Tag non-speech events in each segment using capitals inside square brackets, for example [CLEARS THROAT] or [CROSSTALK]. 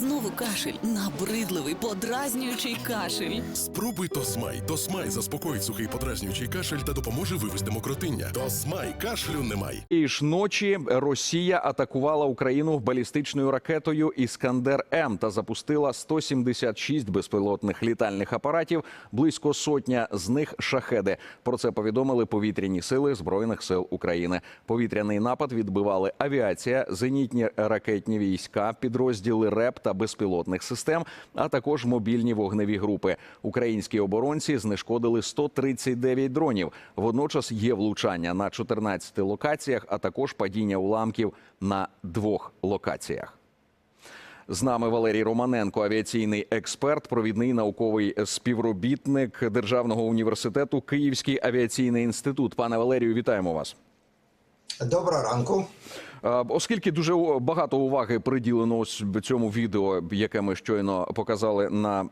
Знову кашель, набридливий, подразнюючий кашель. Спробуй Тосмай. Тосмай заспокоїть сухий подразнюючий кашель та допоможе вивести мокротиння. Тосмай кашлю немає. І ж ночі Росія атакувала Україну балістичною ракетою Іскандер М та запустила 176 безпілотних літальних апаратів, близько сотня з них шахеди. Про це повідомили повітряні сили збройних сил України. Повітряний напад відбивали авіація, зенітні ракетні війська, підрозділи РЕП та безпілотних систем, а також мобільні вогневі групи. Українські оборонці знешкодили 139 дронів. Водночас є влучання на 14 локаціях, а також падіння уламків на двох локаціях. З нами Валерій Романенко, авіаційний експерт, провідний науковий співробітник Державного університету Київський авіаційний інститут. Пане Валерію, вітаємо вас. Доброго ранку. Е, Оскільки дуже багато уваги приділено ось цьому відео, яке ми щойно показали на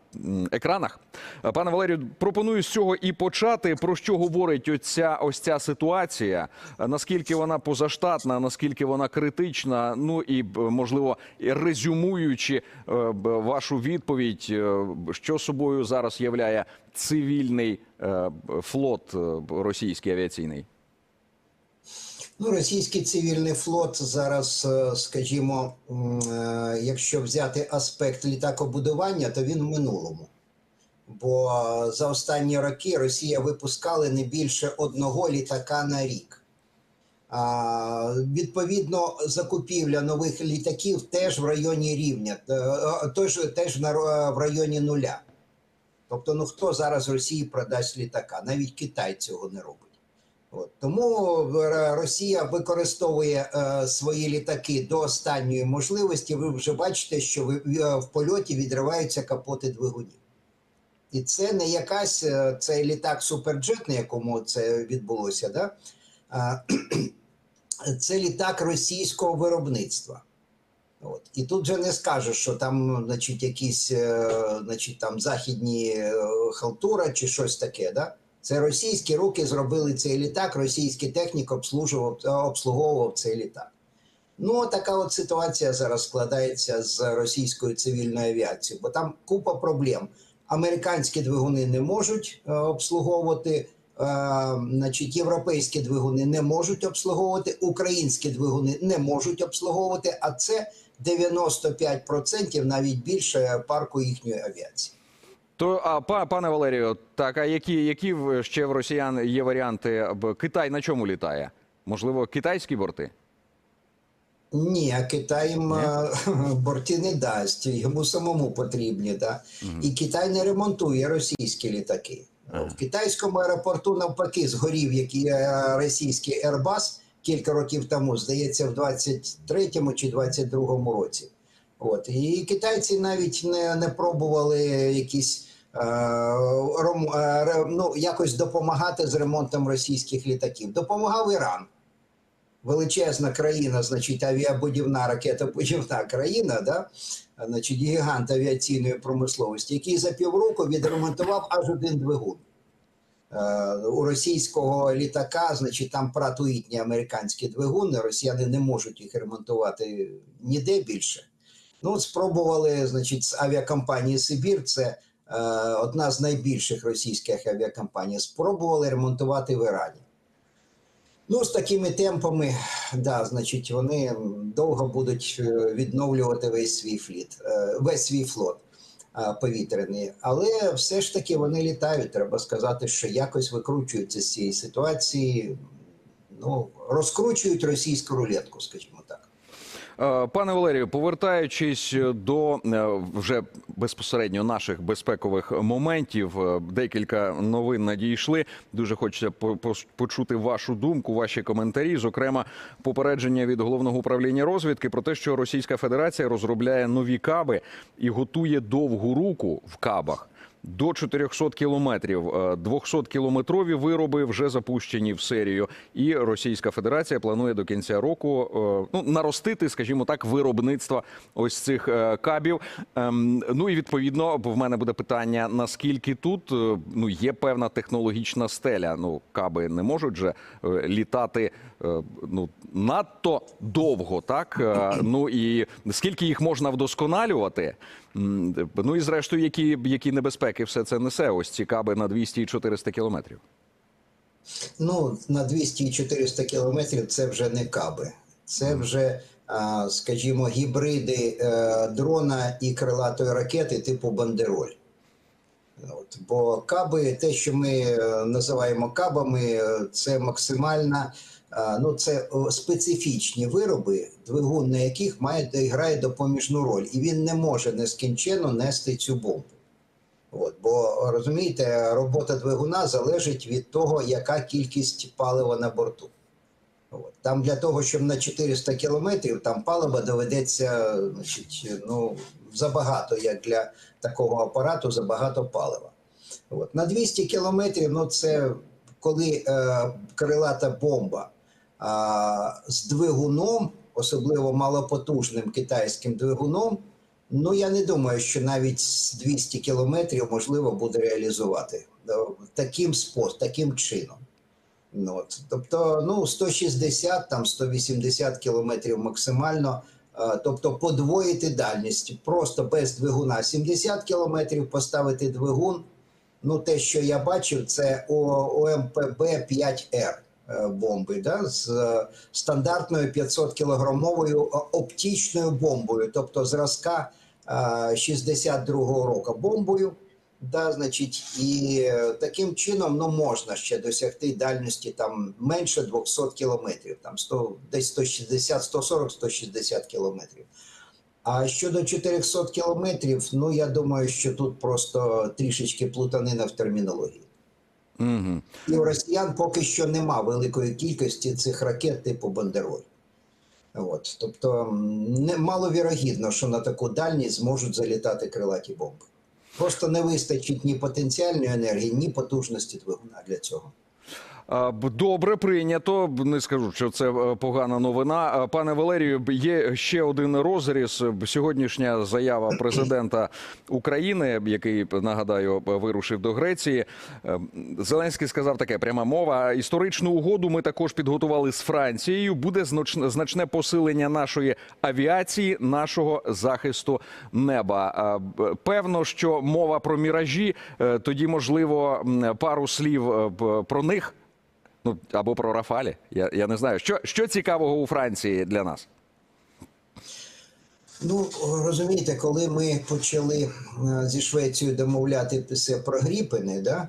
екранах, е, пане Валерію, пропоную з цього і почати. Про що говорить оця ось ця ситуація? Е, Наскільки вона позаштатна, наскільки вона критична? Ну і можливо, резюмуючи вашу відповідь, що собою зараз являє цивільний флот російський авіаційний? Ну, російський цивільний флот зараз, е, скажімо, е, якщо взяти аспект літакобудування, то він в минулому. Бо за останні роки Росія випускала не більше одного літака на рік. А, відповідно, закупівля нових літаків теж в районі рівня, е, е, теж, в районі нуля. Тобто, ну хто зараз Росії продасть літака? Навіть Китай цього не робить. От. Тому е, Росія використовує е, свої літаки до останньої можливості. Ви вже бачите, що ви, е, в польоті відриваються капоти двигунів. І це не якась е, цей літак Суперджет, на якому це відбулося, да? [CLEARS THROAT] це літак російського виробництва. От. І тут же не скажеш, що там, значить, якісь е, значить, там західні халтура чи щось таке. Да? Це російські руки зробили цей літак, російський технік обслужував, обслуговував цей літак. Ну, така от ситуація зараз складається з російською цивільною авіацією, бо там купа проблем. Американські двигуни не можуть е, обслуговувати, е, значить, європейські двигуни не можуть обслуговувати, українські двигуни не можуть обслуговувати, а це 95% навіть більше парку їхньої авіації. То а па- пане Валерію, так а які, які ще в росіян є варіанти? Китай на чому літає? Можливо, китайські борти? Ні, Китай їм [LAUGHS] борти не дасть, йому самому потрібні. Да? І Китай не ремонтує російські літаки. В китайському аеропорту навпаки згорів який е, російський Airbus кілька років тому, здається, в 23-му чи 22-му році. От. І китайці навіть не, не пробували якісь. Е, е, ну, якось допомагати з ремонтом російських літаків. Допомагав Іран величезна країна, значить, авіабудівна ракетобудівна країна, да? значить, гігант авіаційної промисловості, який за півроку відремонтував аж один двигун. Е, У російського літака, значить, там пратуїтні американські двигуни, росіяни не можуть їх ремонтувати ніде більше. Ну, спробували, значить, з авіакомпанії Сибір, це одна з найбільших російських авіакомпаній, спробували ремонтувати в Ірані. Ну, з такими темпами, да, значить, вони довго будуть е, відновлювати весь свій фліт, е, весь свій флот е, повітряний. Але все ж таки вони літають. Треба сказати, що якось викручуються з цієї ситуації. Ну, розкручують російську рулетку, скажімо так. Е, Пане Валерію, повертаючись до е, вже безпосередньо наших безпекових моментів, е, декілька новин надійшли. Дуже хочеться по- по- почути вашу думку, ваші коментарі. Зокрема, попередження від головного управління розвідки про те, що Російська Федерація розробляє нові каби і готує довгу руку в кабах. До 400 кілометрів 200-кілометрові вироби вже запущені в серію, і Російська Федерація планує до кінця року е, ну наростити, скажімо так, виробництво ось цих е, кабів. Ем, Ну і відповідно, в мене буде питання: наскільки тут е, ну є певна технологічна стеля? Ну каби не можуть же е, літати е, ну надто довго, так Е, ну і скільки їх можна вдосконалювати? Ну і зрештою, які, які небезпеки все це несе? Ось ці каби на 200 і 400 кілометрів. Ну, на 200 і 400 кілометрів це вже не каби. Це вже, скажімо, гібриди е, дрона і крилатої ракети типу бандероль. От, бо каби, те, що ми е, називаємо кабами, е, це максимальна, е, ну це специфічні вироби, двигун на яких має грає допоміжну роль, і він не може нескінченно нести цю бомбу. От, бо розумієте, робота двигуна залежить від того, яка кількість палива на борту. От. Там для того, щоб на 400 кілометрів там палива доведеться значить, ну, забагато, як для такого апарату, забагато палива. От. На 200 кілометрів, ну це коли е, крилата бомба з двигуном, особливо малопотужним китайським двигуном, ну я не думаю, що навіть 200 кілометрів можливо буде реалізувати е, таким способом, таким чином. Ну, от. Тобто, ну, 160, там 180 кілометрів максимально. Тобто подвоїти дальність просто без двигуна 70 кілометрів поставити двигун. Ну, те, що я бачив, це ОМПБ 5Р е, бомби, да, з е, стандартною 500 кілограмовою е, оптичною бомбою, тобто зразка е, 62-го року бомбою. Да, значить, і е, таким чином ну, можна ще досягти дальності там менше 200 кілометрів, там 100, десь 160, 140, 160 кілометрів. А щодо 400 кілометрів, ну я думаю, що тут просто трішечки плутанина в термінології. Угу. І у росіян поки що нема великої кількості цих ракет типу Бандероль. От, тобто маловірогідно, що на таку дальність зможуть залітати крилаті бомби. Просто не вистачить ні потенціальної енергії, ні потужності двигуна для цього. Добре, прийнято. Не скажу, що це е, погана новина. Пане Валерію, є ще один розріз. Сьогоднішня заява президента України, який нагадаю вирушив до Греції. Е, Зеленський сказав таке: пряма мова. Історичну угоду ми також підготували з Францією. Буде значне- посилення нашої авіації, нашого захисту неба. Певно, що мова про міражі. Е, Тоді можливо пару слів про них. Ну або про Рафалі. Я, я не знаю. Що, що цікавого у Франції для нас? Ну, розумієте, коли ми почали е, зі Швецією домовлятися про Гріпини, да?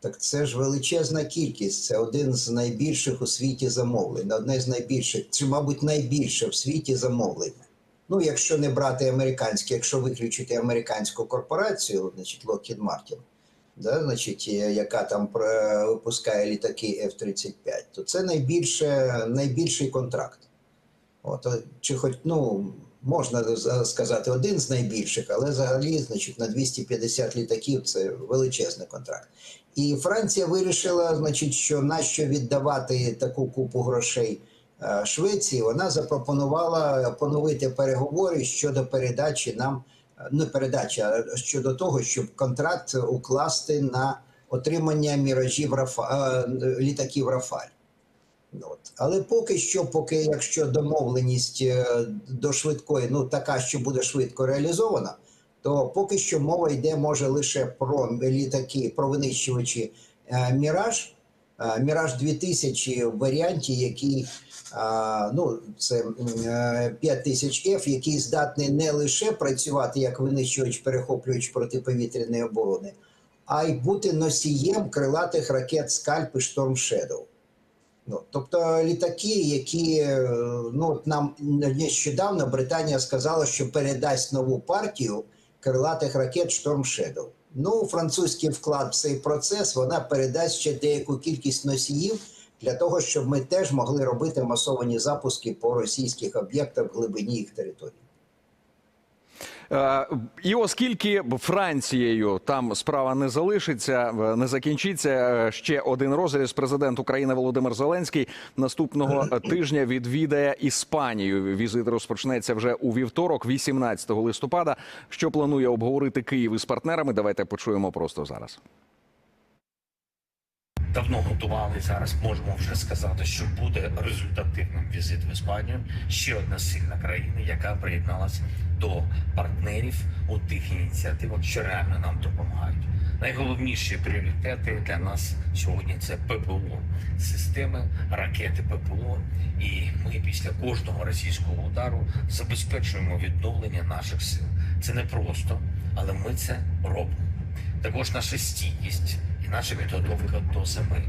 так це ж величезна кількість. Це один з найбільших у світі замовлень, одне з найбільших, чи, мабуть, найбільше в світі замовлення. Ну, якщо не брати американське, якщо виключити американську корпорацію, значить Lockheed Martin, да, значить, е, яка там випускає літаки F-35, то це найбільше, найбільший контракт. От, чи хоч, ну, можна сказати, один з найбільших, але взагалі, значить, на 250 літаків це величезний контракт. І Франція вирішила, значить, що нащо віддавати таку купу грошей е, Швеції. Вона запропонувала поновити переговори щодо передачі нам, не передачі, а щодо того, щоб контракт укласти на отримання міражів Рафа, е, літаків Рафаль. Ну, От. Але поки що, поки якщо домовленість е, до швидкої, ну така, що буде швидко реалізована, то поки що мова йде може лише про літаки, про винищувачі е, Міраж. Е, Міраж 2000 в варіанті, який е, ну, це 5000 F, який здатний не лише працювати як винищувач, перехоплювач протиповітряної оборони, а й бути носієм крилатих ракет Скальп і Шторм Shadow. Ну, тобто літаки, які е, ну нам нещодавно Британія сказала, що передасть нову партію крилатих ракет Storm Shadow. Ну, французький вклад в цей процес вона передасть ще деяку кількість носіїв для того, щоб ми теж могли робити масовані запуски по російських об'єктах в глибині їх території. Е, І оскільки Францією там справа не залишиться, е, не закінчиться е, ще один розріз. Президент України Володимир Зеленський наступного [CLEARS THROAT] тижня відвідає Іспанію. Візит розпочнеться вже у вівторок, 18 листопада. Що планує обговорити Київ із партнерами? Давайте почуємо просто зараз. Давно готували. Зараз можемо вже сказати, що буде результативним візит в Іспанію. Ще одна сильна країна, яка приєдналася до партнерів у тих ініціативах, що реально нам допомагають. Найголовніші пріоритети для нас сьогодні це ППО, системи ракети ППО. І ми після кожного російського удару забезпечуємо відновлення наших сил. Це не просто, але ми це робимо. Також наша стійкість і наша підготовка до зими.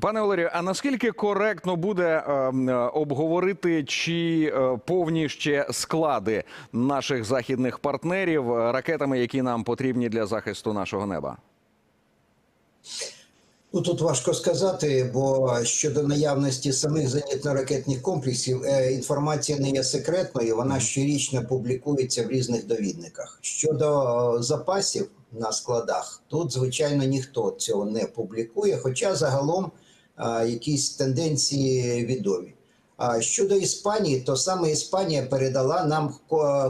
Пане Валерію, а наскільки коректно буде е, е, обговорити чи е, повні ще склади наших західних партнерів е, ракетами, які нам потрібні для захисту нашого неба? Ну тут важко сказати, бо щодо наявності самих зенітно-ракетних комплексів е, інформація не є секретною. Вона щорічно публікується в різних довідниках. Щодо е, запасів на складах, тут звичайно ніхто цього не публікує, хоча загалом якісь тенденції відомі. А щодо Іспанії, то саме Іспанія передала нам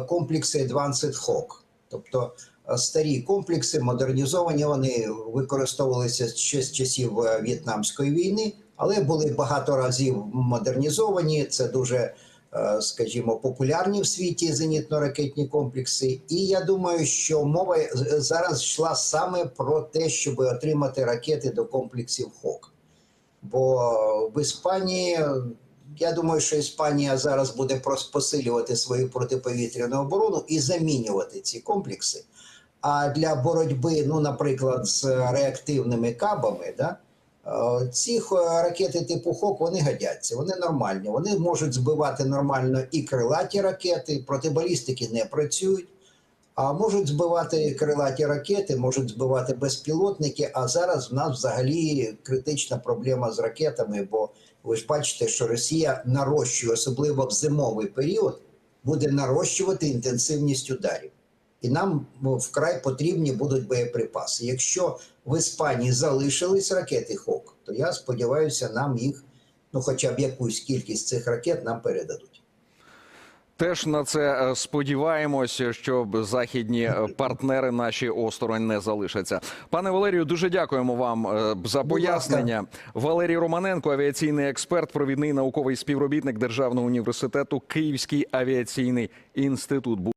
комплекси Advanced Hawk. Тобто старі комплекси, модернізовані, вони використовувалися ще з часів е, В'єтнамської війни, але були багато разів модернізовані. Це дуже, скажімо, популярні в світі зенітно-ракетні комплекси. І я думаю, що мова зараз йшла саме про те, щоб отримати ракети до комплексів ХОК. Бо в Іспанії, я думаю, що Іспанія зараз буде посилювати свою протиповітряну оборону і замінювати ці комплекси. А для боротьби, ну, наприклад, з реактивними кабами, да, е, ці ракети типу ХОК вони годяться, вони нормальні. Вони можуть збивати нормально і крилаті ракети, протибалістики не працюють. А можуть збивати крилаті ракети, можуть збивати безпілотники. А зараз в нас взагалі критична проблема з ракетами, бо ви ж бачите, що Росія нарощує, особливо в зимовий період, буде нарощувати інтенсивність ударів. І нам ну, вкрай потрібні будуть боєприпаси. Якщо в Іспанії залишились ракети ХОК, то я сподіваюся, нам їх, ну хоча б якусь кількість цих ракет нам передадуть. Теж на це е, сподіваємося, що західні е, партнери наші осторонь не залишаться. Пане Валерію, дуже дякуємо вам е, за пояснення. Валерій Романенко, авіаційний експерт, провідний науковий співробітник Державного університету Київський авіаційний інститут.